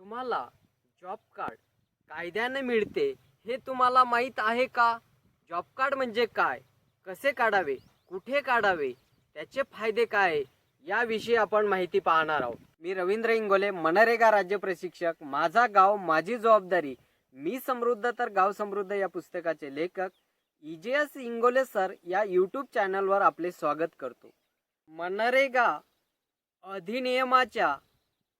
तुम्हाला job card कायद्याने मिळते हे तुम्हाला माहीत आहे का? जॉब कार्ड म्हणजे काय? कसे काढावे? कुठे काढावे? त्याचे फायदे काय? याविषयी आपण माहिती पाहणार आहोत. मी रवींद्र इंगोले मनरेगा राज्य प्रशिक्षक. माझा गाव माझी जबाबदारी. मी समृद्ध तर गाव समृद्ध या पुस्तकाचे लेखक. इजेएस इंगोले सर या यूट्यूब चॅनलवर आपले स्वागत करतो. मनरेगा अधिनियमाच्या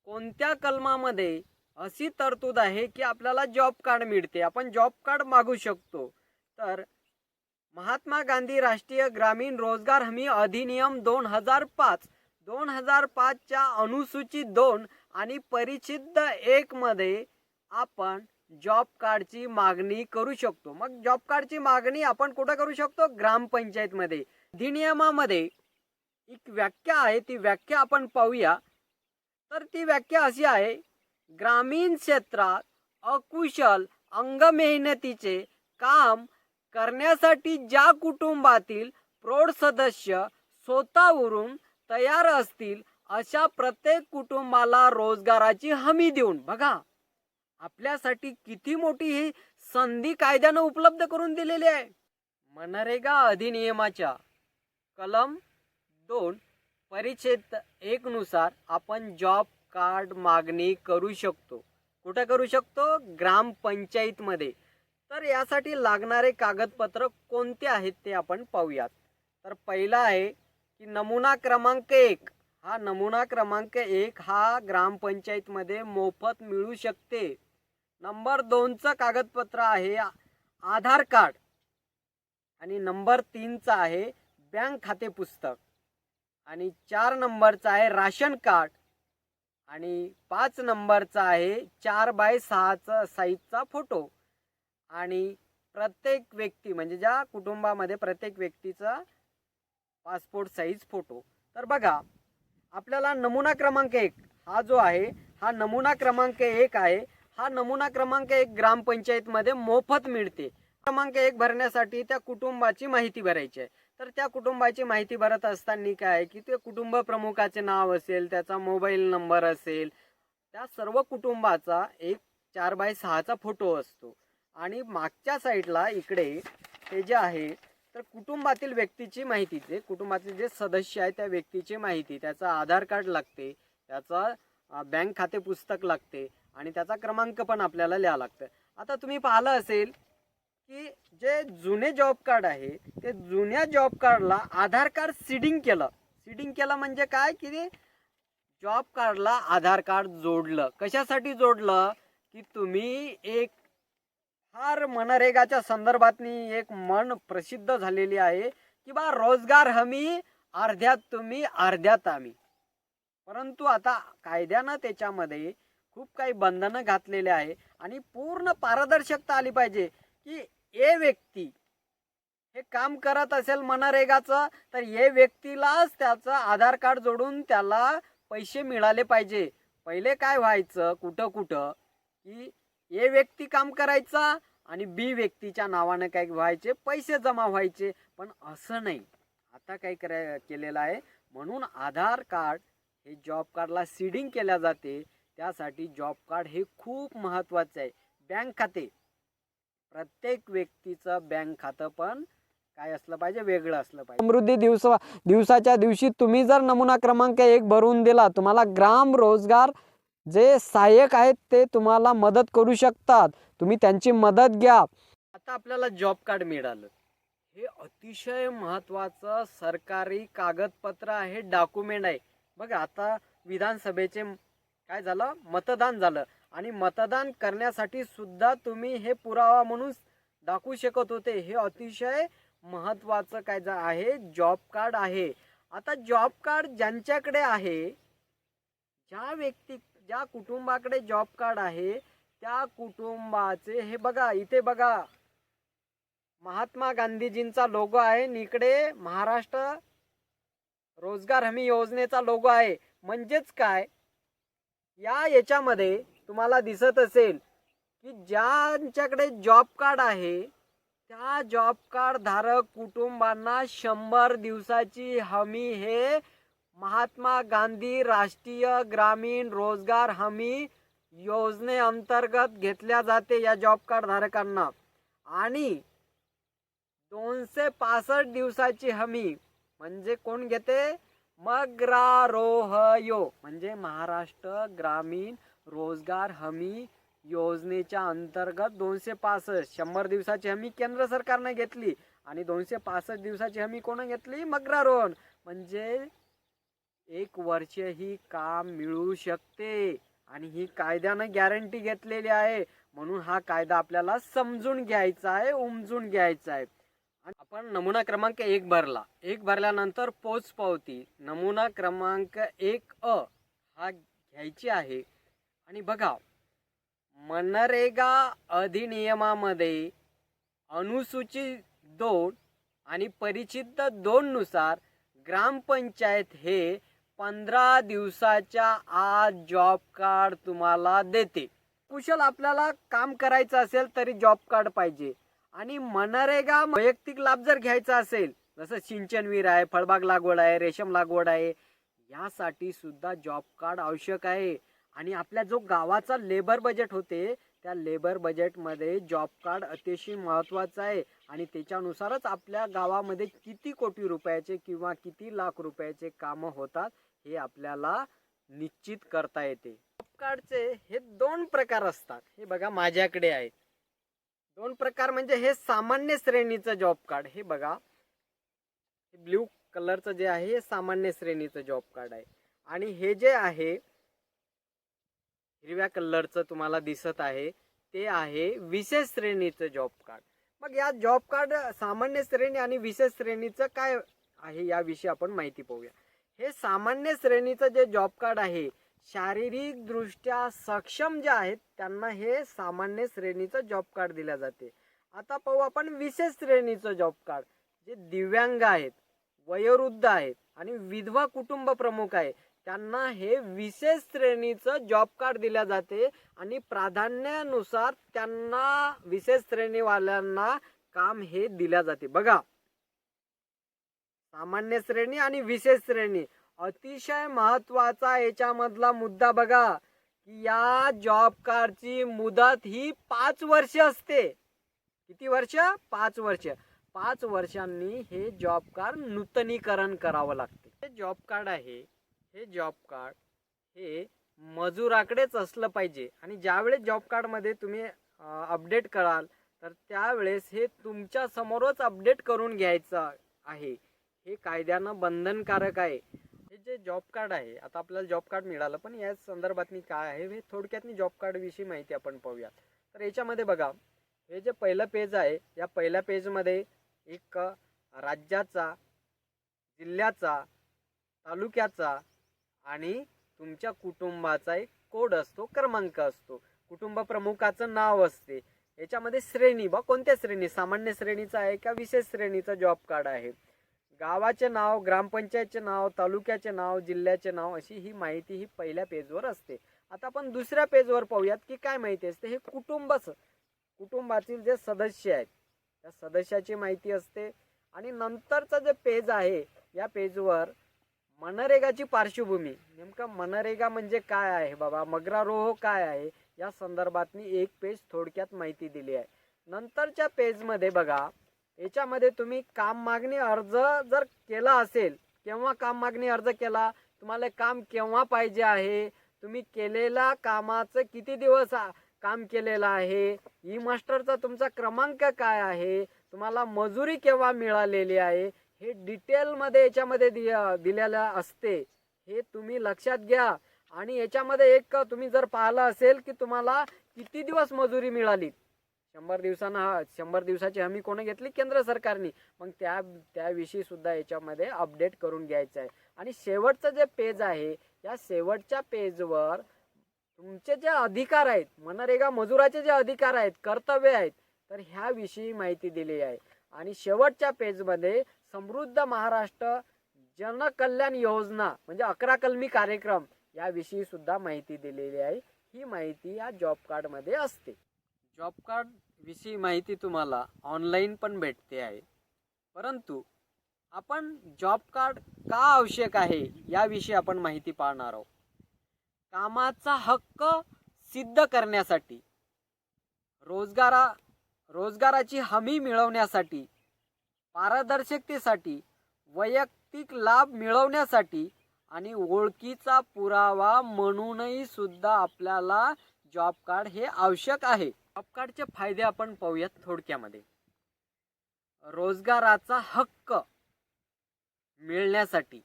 कोणत्या कलमामध्ये अशी तरतूद आहे की आपल्याला जॉब कार्ड मिळते. आपण जॉब कार्ड मागू शकतो. तर महात्मा गांधी राष्ट्रीय ग्रामीण रोजगार हमी अधिनियम दोन हजार पाच दोन हजार पाचच्या अनुसूचित दोन आणि परिच्छिद्द एकमध्ये आपण जॉब कार्डची मागणी करू शकतो. मग जॉब कार्डची मागणी आपण कुठं करू शकतो? ग्रामपंचायतमध्ये अधिनियमामध्ये एक व्याख्या आहे. ती व्याख्या आपण पाहूया. तर ती व्याख्या अशी आहे ग्रामीण क्षेत्रात अकुशल अंग मेहनतीचे काम करण्यासाठी ज्या कुटुंबातील प्रौढ सदस्य स्वतःवरून तयार असतील अशा प्रत्येक कुटुंबाला रोजगाराची हमी देऊन. बघा आपल्यासाठी किती मोठी ही संधी कायद्यानं उपलब्ध करून दिलेली आहे. मनरेगा अधिनियमाच्या कलम दोन परिच्छेद एकनुसार आपण जॉब कार्ड मागणी करू शकतो. कुठं करू शकतो? ग्रामपंचायतमध्ये तर यासाठी लागणारे कागदपत्र कोणते आहेत ते आपण पाहूयात. तर पहिला आहे की नमुना क्रमांक एक. हा नमुना क्रमांक एक हा ग्रामपंचायतमध्ये मोफत मिळू शकते. नंबर दोनचं कागदपत्र आहे आधार कार्ड. आणि नंबर तीनचं आहे बँक खाते पुस्तक. आणि चार नंबरचा आहे राशन कार्ड. आणि पाच नंबरचा आहे चार बाय सहाचा साईजचा फोटो. आणि प्रत्येक व्यक्ती म्हणजे ज्या कुटुंबामध्ये प्रत्येक व्यक्तीचा पासपोर्ट साईज फोटो. तर बघा आपल्याला नमुना क्रमांक एक हा जो आहे हा नमुना क्रमांक एक आहे. हा नमुना क्रमांक एक ग्रामपंचायतमध्ये मोफत मिळते. क्रमांक एक भरण्यासाठी त्या कुटुंबाची माहिती भरायची आहे. तर त्या कुटुंबाची माहिती भरत असताना काय? आहे की ते कुटुंब प्रमुखाचे नाव असेल त्याचा मोबाईल नंबर असेल त्या सर्व कुटुंबाचा एक चार बाय सहाचा फोटो असतो. आणि मागच्या साईडला इकडे हे जे आहे तर कुटुंबातील व्यक्तीची माहिती जे कुटुंबातील जे सदस्य आहे त्या व्यक्तीची माहिती त्याचा आधार कार्ड लागते त्याचा बँक खाते पुस्तक लागते आणि त्याचा क्रमांक पण आपल्याला लिहावं लागतं. आता तुम्ही पाहिलं असेल की जे जुने जॉब कार्ड आहे ते जुन्या जॉब कार्डला आधार कार्ड सीडिंग केलं. सीडिंग केलं म्हणजे काय? की ते जॉब कार्डला आधार कार्ड जोडलं. कशासाठी जोडलं? की तुम्ही एक फार मनरेगाच्या संदर्भातनी एक मन प्रसिद्ध झालेली आहे. की बा रोजगार हमी अर्ध्यात तुम्ही अर्ध्यात आम्ही. परंतु आता कायद्यानं त्याच्यामध्ये खूप काही बंधनं घातलेले आहे. आणि पूर्ण पारदर्शकता आली पाहिजे की ए व्यक्ती हे काम करत असेल मनरेगाचं तर हे व्यक्तीलाच त्याचं आधार कार्ड जोडून त्याला पैसे मिळाले पाहिजे. पहिले काय व्हायचं कुठं कुठं की ए व्यक्ती काम करायचा आणि बी व्यक्तीच्या नावानं काय व्हायचे पैसे जमा व्हायचे. पण असं नाही. आता काय करा केलेलं आहे. म्हणून आधार कार्ड हे जॉब कार्डला सीडिंग केल्या जाते. त्यासाठी जॉब कार्ड हे खूप महत्त्वाचं आहे. बँक खाते. प्रत्येक व्यक्तीचं बँक खातं पण काय असलं पाहिजे वेगळं असलं पाहिजे. समृद्धी दिवस दिवसाच्या दिवशी तुम्ही जर नमुना क्रमांक एक भरून दिला तुम्हाला ग्राम रोजगार जे सहाय्यक आहेत ते तुम्हाला मदत करू शकतात. तुम्ही त्यांची मदत घ्या. आता आपल्याला जॉब कार्ड मिळालं. हे अतिशय महत्वाचं सरकारी कागदपत्र आहे डॉक्युमेंट आहे. बघा आता विधानसभेचे काय झालं? मतदान झालं. आणि मतदान करण्यासाठी सुद्धा तुम्ही हे पुरावा म्हणून दाखवू शकत होते. हे अतिशय महत्वाचं काय आहे? जॉब कार्ड आहे. आता जॉब कार्ड ज्यांच्याकडे आहे ज्या व्यक्ती ज्या कुटुंबाकडे जॉब कार्ड आहे त्या कुटुंबाचे हे बघा इथे बघा. महात्मा गांधीजींचा लोगो आहे आणि इकडे महाराष्ट्र रोजगार हमी योजनेचा लोगो आहे. म्हणजेच काय? या याच्यामध्ये तुम्हाला दिसत असेल की ज्यांच्याकडे जॉब कार्ड आहे त्या जॉब कार्ड धारक कुटुंबांना शंभर दिवसाची हमी हे महात्मा गांधी राष्ट्रीय ग्रामीण रोजगार हमी योजनेअंतर्गत घेतल्या जाते या जॉब कार्ड धारकांना. आणि दोनशे पासष्ट दिवसाची हमी म्हणजे कोण घेते? मग्रारोहयो. म्हणजे महाराष्ट्र ग्रामीण रोजगार हमी योजनेच्या अंतर्गत दोनशे पासष्ट. शंभर दिवसाची हमी केंद्र सरकारने घेतली आणि दोनशे पासष्ट दिवसाची हमी कोण घेतली? मग्रारोहण म्हणजे एक वर्ष ही काम मिळू शकते आणि ही कायद्यानं गॅरंटी घेतलेली आहे. म्हणून हा कायदा आपल्याला समजून घ्यायचा आहे उमजून घ्यायचा आहे. आपण नमुना क्रमांक एक भरला. एक भरल्यानंतर पोच पावती. नमुना क्रमांक एक अ हा घ्यायची आहे. आणि बघा मनरेगा अधिनियमामध्ये अनुसूचित दोन आणि परिचित दोननुसार ग्रामपंचायत हे पंधरा दिवसाच्या आत जॉब कार्ड तुम्हाला देते. कुशल आपल्याला काम करायचं असेल तरी जॉब कार्ड पाहिजे. आणि मनरेगा वैयक्तिक लाभ जर घ्यायचा असेल जसं सिंचनवीर आहे फळबाग लागवड आहे रेशम लागवड आहे यासाठी सुद्धा जॉब कार्ड आवश्यक आहे. आणि आपल्या जो गावाचा लेबर बजेट होते त्या लेबर बजेटमध्ये जॉब कार्ड अतिशय महत्त्वाचं आहे. आणि त्याच्यानुसारच आपल्या गावामध्ये किती कोटी रुपयाचे किंवा किती लाख रुपयाचे कामं होतात हे आपल्याला निश्चित करता येते. जॉब कार्डचे हे दोन प्रकार असतात. हे बघा माझ्याकडे आहेत. दोन प्रकार म्हणजे हे सामान्य श्रेणीचं जॉब कार्ड हे बघा. हे ब्ल्यू कलरचं जे आहे हे सामान्य श्रेणीचं जॉब कार्ड आहे. आणि हे जे आहे हिरव्या कलरचं तुम्हाला दिसत आहे ते आहे विशेष श्रेणीचं जॉब कार्ड मग या जॉब कार्ड सामान्य श्रेणी आणि विशेष श्रेणीचं काय आहे याविषयी आपण माहिती पाहूया. हे सामान्य श्रेणीचं जे जॉब कार्ड आहे शारीरिक दृष्ट्या सक्षम जे आहेत त्यांना हे सामान्य श्रेणीचं जॉब कार्ड दिल्या जाते. आता पाहू आपण विशेष श्रेणीचं जॉब कार्ड जे दिव्यांग आहेत वयोवृद्ध आहेत आणि विधवा कुटुंब प्रमुख आहे त्यांना हे विशेष श्रेणीचं जॉब कार्ड दिल्या जाते आणि प्राधान्यानुसार त्यांना विशेष श्रेणीवाल्यांना काम हे दिल्या जाते. बघा. सामान्य श्रेणी आणि विशेष श्रेणी. अतिशय महत्त्वाचा याच्यामधला मुद्दा बघा की या जॉब कार्डची मुदत ही पाच वर्ष असते. किती वर्ष? पाच वर्ष. पाच वर्षांनी हे जॉब कार्ड नूतनीकरण करावं लागते. हे जॉब कार्ड आहे हे जॉब कार्ड हे मजुराकडेच असलं पाहिजे. आणि ज्यावेळेस जॉब कार्डमध्ये तुम्ही अपडेट कराल तर त्यावेळेस हे तुमच्या समोरच अपडेट करून घ्यायचं आहे. हे कायद्यानं बंधनकारक आहे. जे जॉब कार्ड आहे आता आपल्याला जॉब कार्ड मिळालं पण या संदर्भातनी काय आहे हे थोडक्यात जॉब कार्ड विषयी माहिती आपण पाहूया तर याच्यामध्ये बघा हे जे पहिलं पेज आहे या पहिल्या पेजमध्ये एक राज्याचा जिल्ह्याचा तालुक्याचा आणि तुमच्या कुटुंबाचा एक कोड असतो क्रमांक असतो. कुटुंब प्रमुखाचं नाव असते. याच्यामध्ये श्रेणी बा कोणत्या श्रेणी? सामान्य श्रेणीचा आहे का विशेष श्रेणीचा जॉब कार्ड आहे? गावाचे नाव ग्रामपंचायतचे नाव तालुक्याचे नाव जिल्ह्याचे नाव अशी ही माहिती ही पहिल्या पेजवर असते. आता आपण दुसऱ्या पेजवर पाहूयात की काय माहिती असते? हे कुटुंबच. कुटुंबातील जे सदस्य आहेत त्या सदस्याची माहिती असते. आणि नंतरचं जे पेज आहे या पेजवर मनरेगाची पार्श्वभूमी. नेमकं मनरेगा म्हणजे काय आहे बाबा? मग्रारोह काय आहे? या संदर्भातनी एक पेज थोडक्यात माहिती दिली आहे. नंतरच्या पेजमध्ये बघा याच्यामध्ये तुम्ही काम मागणी अर्ज जर केला असेल केव्हा काम मागणी अर्ज केला तुम्हाला काम केव्हा पाहिजे आहे तुम्ही केलेल्या कामाचं किती दिवस काम केलेलं आहे ई मास्टरचा तुमचा क्रमांक काय आहे तुम्हाला मजुरी केव्हा मिळालेली आहे हे डिटेलमध्ये याच्यामध्ये दि- दिलेलं असते हे तुम्ही लक्षात घ्या. आणि याच्यामध्ये एक तुम्ही जर पाहिलं असेल की तुम्हाला किती दिवस मजुरी मिळाली शंभर दिवसांना हा शंभर दिवसाची हमी कोणी घेतली? केंद्र सरकारने. मग त्या त्याविषयी सुद्धा याच्यामध्ये अपडेट करून घ्यायचं आहे. आणि शेवटचं जे पेज आहे या शेवटच्या पेजवर तुमचे जे अधिकार आहेत मनरेगा मजुराचे जे अधिकार आहेत कर्तव्य आहेत तर ह्याविषयी माहिती दिली आहे. आणि शेवटच्या पेजमध्ये समृद्ध महाराष्ट्र जनकल्याण योजना म्हणजे अकरा कलमी कार्यक्रम याविषयी सुद्धा माहिती दिलेली आहे. ही माहिती या जॉब कार्डमध्ये असते. जॉब कार्ड विषयी माहिती तुम्हाला ऑनलाईन पण भेटते आहे. परंतु आपण जॉब कार्ड का आवश्यक आहे याविषयी आपण माहिती पाहणार आहोत. कामाचा हक्क सिद्ध करण्यासाठी रोजगारा रोजगाराची हमी मिळवण्यासाठी पारदर्शकतेसाठी वैयक्तिक लाभ मिळवण्यासाठी आणि ओळखीचा पुरावा म्हणूनही सुद्धा आपल्याला जॉब कार्ड हे आवश्यक आहे. जॉब फायदे आपण पाहूयात थोडक्यामध्ये. रोजगाराचा हक्क मिळण्यासाठी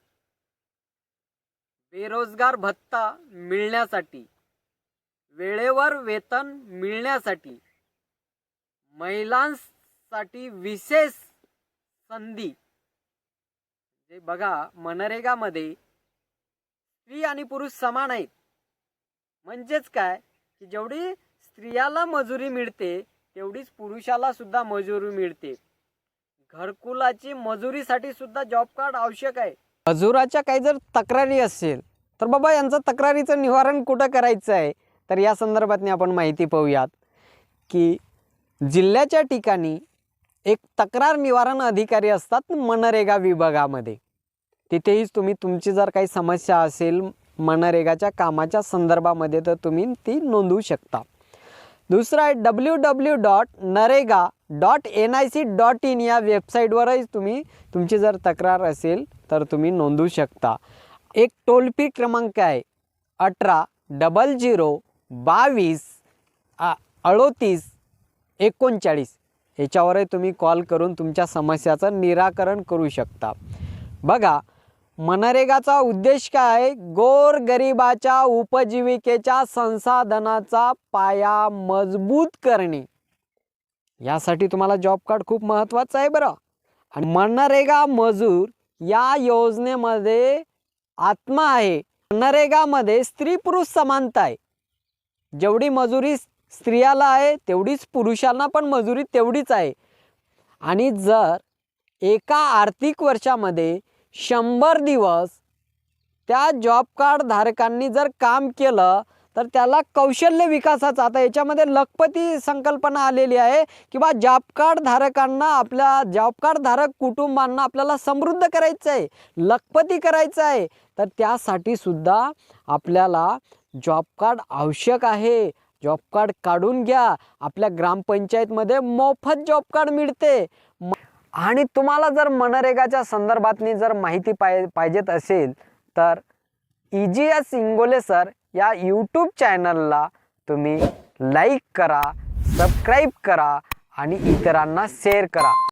बेरोजगार भत्ता मिळण्यासाठी वेळेवर वेतन मिळण्यासाठी महिलांसाठी विशेष संधी. जे बघा मनरेगामध्ये स्त्री आणि पुरुष समान आहेत. म्हणजेच काय? की जेवढी स्त्रियाला मजुरी मिळते तेवढीच पुरुषाला सुद्धा मजुरी मिळते. घरकुलाची मजुरीसाठी सुद्धा जॉब कार्ड आवश्यक आहे. मजुराच्या काही जर तक्रारी असेल तर बाबा यांचं तक्रारीचं निवारण कुठं करायचं आहे? तर या संदर्भातने आपण माहिती पाहूयात की जिल्ह्याच्या ठिकाणी एक तक्रार निवारण अधिकारी असतात मनरेगा विभागामध्ये. तिथेही तुम्ही तुमची जर काही समस्या असेल मनरेगाच्या कामाच्या संदर्भामध्ये तर तुम्ही ती नोंदवू शकता. दुसरं आहे W W dot NREGA dot N I C dot in या वेबसाईटवरही तुम्ही तुमची जर तक्रार असेल तर तुम्ही नोंदवू शकता. एक टोल फ्री क्रमांक आहे अठरा डबल झिरो बावीस आ- अडोतीस एकोणचाळीस. याच्यावरही तुम्ही कॉल करून तुमच्या समस्याचं निराकरण करू शकता. बघा मनरेगाचा उद्देश काय? गोर गरिबाच्या उपजीविकेच्या संसाधनाचा पाया मजबूत करणे. यासाठी तुम्हाला जॉब कार्ड खूप महत्त्वाचं आहे बरं. आणि मनरेगा मजूर या योजनेमध्ये आत्मा आहे. मनरेगामध्ये स्त्री पुरुष समानता आहे. जेवढी मजुरी स्त्रियाला आहे तेवढीच पुरुषांना पण मजुरी तेवढीच आहे. आणि जर एका आर्थिक वर्षामध्ये शंभर दिवस त्या जॉब कार्ड धारकांनी जर काम केलं तर त्याला कौशल्य विकासाचा आता याच्यामध्ये लखपती संकल्पना आलेली आहे किंवा जॉब कार्ड धारकांना आपल्या जॉब कार्ड धारक कुटुंबांना आपल्याला समृद्ध करायचं आहे लखपती करायचं आहे तर त्यासाठी सुद्धा आपल्याला जॉब कार्ड आवश्यक आहे. जॉब कार्ड काढून घ्या. आपल्या ग्रामपंचायतमध्ये मोफत जॉब कार्ड मिळते. आणि तुम्हाला जर मनरेगाच्या संदर्भातनी जर माहिती पाय पाहिजेत असेल तर इजी एस इंगोले सर या यूट्यूब चॅनलला तुम्ही लाईक करा सबस्क्राईब करा आणि इतरांना शेअर करा.